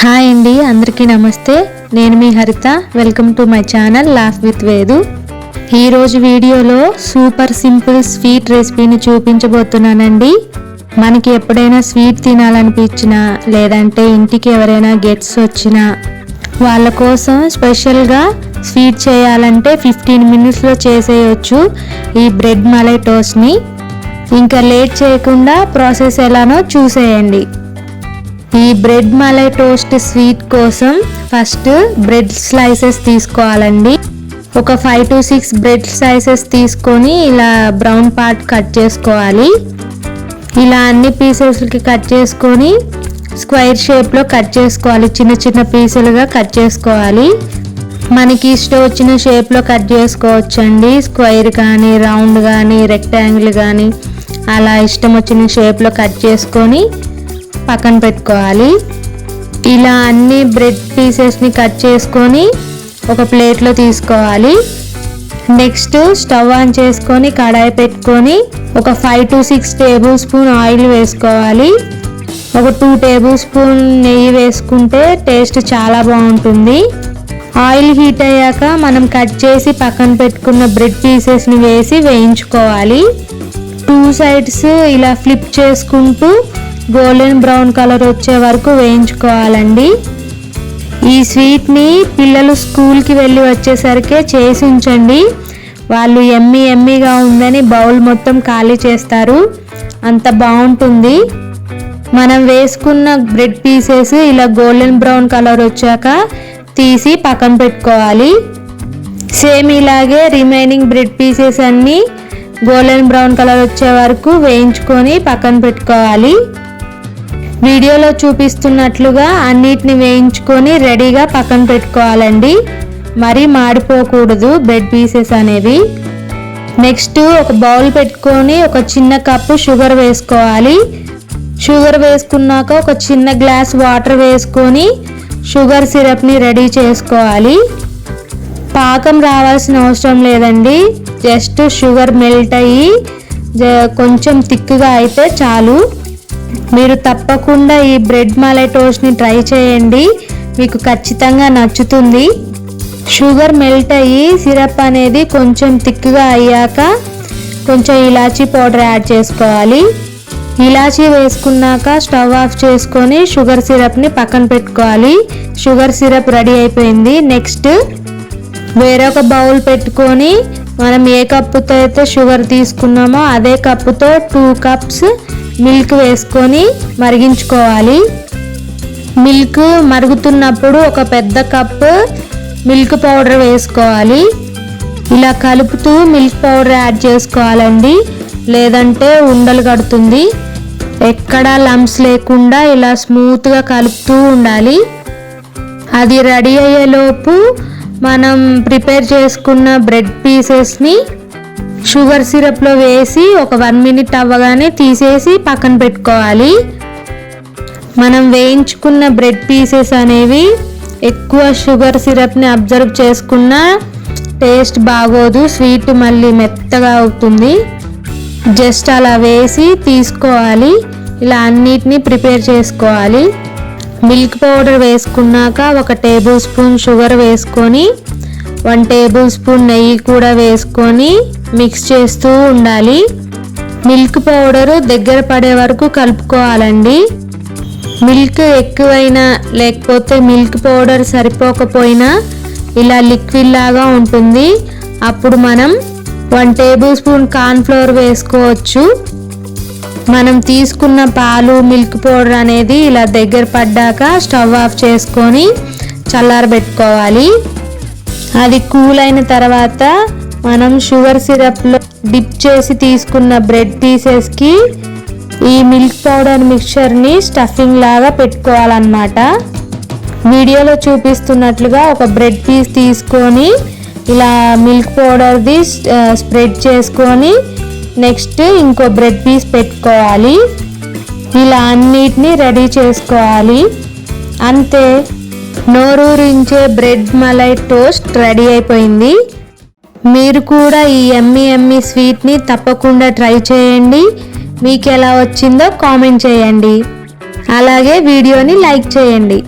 Hi అండి అందరికీ నమస్తే. నేను మీ Haritha. Welcome to my channel laugh with Vedu ఈరోజు వీడియోలో సూపర్ సింపుల్ స్వీట్ రెసిపీని చూపించబోతున్నానండి. మనకి ఎప్పుడైనా స్వీట్ తినాలనిపించినా లేదంటే ఇంటికి ఎవరైనా గెట్స్ వచ్చినా వాళ్ళ కోసం స్పెషల్గా స్వీట్ చేయాలంటే ఫిఫ్టీన్ మినిట్స్లో చేసేయచ్చు ఈ బ్రెడ్ మలై టోస్ట్ని ఇంకా లేట్ చేయకుండా ప్రాసెస్ ఎలానో చూసేయండి. ఈ బ్రెడ్ మలై టోస్ట్ స్వీట్ కోసం ఫస్ట్ బ్రెడ్ స్లైసెస్ తీసుకోవాలండి. ఒక five to six bread slices తీసుకొని ఇలా బ్రౌన్ పార్ట్ కట్ చేసుకోవాలి. ఇలా అన్ని పీసెస్కి కట్ చేసుకొని స్క్వైర్ షేప్లో కట్ చేసుకోవాలి. చిన్న చిన్న పీసులుగా కట్ చేసుకోవాలి. మనకి ఇష్టం వచ్చిన షేప్లో కట్ చేసుకోవచ్చండి. స్క్వైర్ కానీ రౌండ్ కానీ రెక్టాంగిల్ కానీ అలా ఇష్టం వచ్చిన షేప్లో కట్ చేసుకొని పక్కన పెట్టుకోవాలి. ఇలా అన్ని బ్రెడ్ పీసెస్ని కట్ చేసుకొని ఒక ప్లేట్లో తీసుకోవాలి. నెక్స్ట్ స్టవ్ ఆన్ చేసుకొని కడాయి పెట్టుకొని ఒక five to six tablespoon oil వేసుకోవాలి. ఒక టూ టేబుల్ స్పూన్ నెయ్యి వేసుకుంటే టేస్ట్ చాలా బాగుంటుంది. ఆయిల్ హీట్ అయ్యాక మనం కట్ చేసి పక్కన పెట్టుకున్న బ్రెడ్ పీసెస్ని వేసి వేయించుకోవాలి. టూ సైడ్స్ ఇలా ఫ్లిప్ చేసుకుంటూ గోల్డెన్ బ్రౌన్ కలర్ వచ్చే వరకు వేయించుకోవాలండి. ఈ స్వీట్ని పిల్లలు స్కూల్కి వెళ్ళి వచ్చేసరికే చేసి ఉంచండి. వాళ్ళు ఎమ్మి ఎమ్మిగా ఉందని బౌల్ మొత్తం ఖాళీ చేస్తారు. అంత బాగుంటుంది. మనం వేసుకున్న బ్రెడ్ పీసెస్ ఇలా గోల్డెన్ బ్రౌన్ కలర్ వచ్చాక తీసి పక్కన పెట్టుకోవాలి. సేమ్ ఇలాగే రిమైనింగ్ బ్రెడ్ పీసెస్ అన్నీ గోల్డెన్ బ్రౌన్ కలర్ వచ్చే వరకు వేయించుకొని పక్కన పెట్టుకోవాలి. వీడియోలో చూపిస్తున్నట్లుగా అన్నిటిని వేయించుకొని రెడీగా పక్కన పెట్టుకోవాలండి. మరీ మాడిపోకూడదు బ్రెడ్ పీసెస్ అనేవి. నెక్స్ట్ ఒక బౌల్ పెట్టుకొని ఒక చిన్న కప్పు షుగర్ వేసుకోవాలి. షుగర్ వేసుకున్నాక ఒక చిన్న గ్లాస్ వాటర్ వేసుకొని షుగర్ సిరప్ని రెడీ చేసుకోవాలి. పాకం రావాల్సిన అవసరం లేదండి. జస్ట్ షుగర్ మెల్ట్ అయ్యి కొంచెం థిక్గా అయితే చాలు. మీరు తప్పకుండా ఈ బ్రెడ్ మలై టోస్ట్ని ట్రై చేయండి. మీకు ఖచ్చితంగా నచ్చుతుంది. షుగర్ మెల్ట్ అయ్యి సిరప్ అనేది కొంచెం థిక్గా అయ్యాక కొంచెం ఇలాచీ పౌడర్ యాడ్ చేసుకోవాలి. ఇలాచీ వేసుకున్నాక స్టవ్ ఆఫ్ చేసుకొని షుగర్ సిరప్ని పక్కన పెట్టుకోవాలి. షుగర్ సిరప్ రెడీ అయిపోయింది. నెక్స్ట్ వేరొక బౌల్ పెట్టుకొని మనం ఏ కప్పుతో అయితే షుగర్ తీసుకున్నామో అదే కప్పుతో టూ కప్స్ మిల్క్ వేసుకొని మరిగించుకోవాలి. మిల్క్ మరుగుతున్నప్పుడు ఒక పెద్ద కప్పు మిల్క్ పౌడర్ వేసుకోవాలి. ఇలా కలుపుతూ మిల్క్ పౌడర్ యాడ్ చేసుకోవాలండి. లేదంటే ఉండలు కడుతుంది. ఎక్కడా లంప్స్ లేకుండా ఇలా స్మూత్గా కలుపుతూ ఉండాలి. అది రెడీ అయ్యేలోపు మనం ప్రిపేర్ చేసుకున్న బ్రెడ్ పీసెస్ని షుగర్ సిరప్లో వేసి ఒక వన్ మినిట్ అవ్వగానే తీసేసి పక్కన పెట్టుకోవాలి. మనం వేయించుకున్న బ్రెడ్ పీసెస్ అనేవి ఎక్కువ షుగర్ సిరప్ని అబ్జర్వ్ చేసుకున్న టేస్ట్ బాగోదు స్వీట్ మళ్ళీ మెత్తగా అవుతుంది. జస్ట్ అలా వేసి తీసుకోవాలి. ఇలా అన్నిటినీ ప్రిపేర్ చేసుకోవాలి. మిల్క్ పౌడర్ వేసుకున్నాక ఒక టేబుల్ స్పూన్ షుగర్ వేసుకొని వన్ టేబుల్ స్పూన్ నెయ్యి కూడా వేసుకొని మిక్స్ చేస్తూ ఉండాలి. మిల్క్ పౌడరు దగ్గర పడే వరకు కలుపుకోవాలండి. మిల్క్ ఎక్కువైనా లేకపోతే మిల్క్ పౌడర్ సరిపోకపోయినా ఇలా లిక్విడ్ లాగా ఉంటుంది. అప్పుడు మనం వన్ టేబుల్ స్పూన్ కార్న్ఫ్లోర్ వేసుకోవచ్చు. మనం తీసుకున్న పాలు మిల్క్ పౌడర్ అనేది ఇలా దగ్గర పడ్డాక స్టవ్ ఆఫ్ చేసుకొని చల్లారబెట్టుకోవాలి. అది కూల్ అయిన తర్వాత మనం షుగర్ సిరప్లో డిప్ చేసి తీసుకున్న బ్రెడ్ పీసెస్కి ఈ మిల్క్ పౌడర్ మిక్చర్ని స్టఫింగ్ లాగా పెట్టుకోవాలన్నమాట. వీడియోలో చూపిస్తున్నట్లుగా ఒక బ్రెడ్ పీస్ తీసుకొని ఇలా మిల్క్ పౌడర్ది స్ప్రెడ్ చేసుకొని నెక్స్ట్ ఇంకో బ్రెడ్ పీస్ పెట్టుకోవాలి. ఇలా అన్నిటినీ రెడీ చేసుకోవాలి. అంతే. నోరూరించే బ్రెడ్ మలై టోస్ట్ రెడీ అయిపోయింది. మీరు కూడా ఈ ఎమ్మి ఎమ్మి స్వీట్ని తప్పకుండా ట్రై చేయండి. మీకు ఎలా వచ్చిందో కామెంట్ చేయండి. అలాగే వీడియోని లైక్ చేయండి.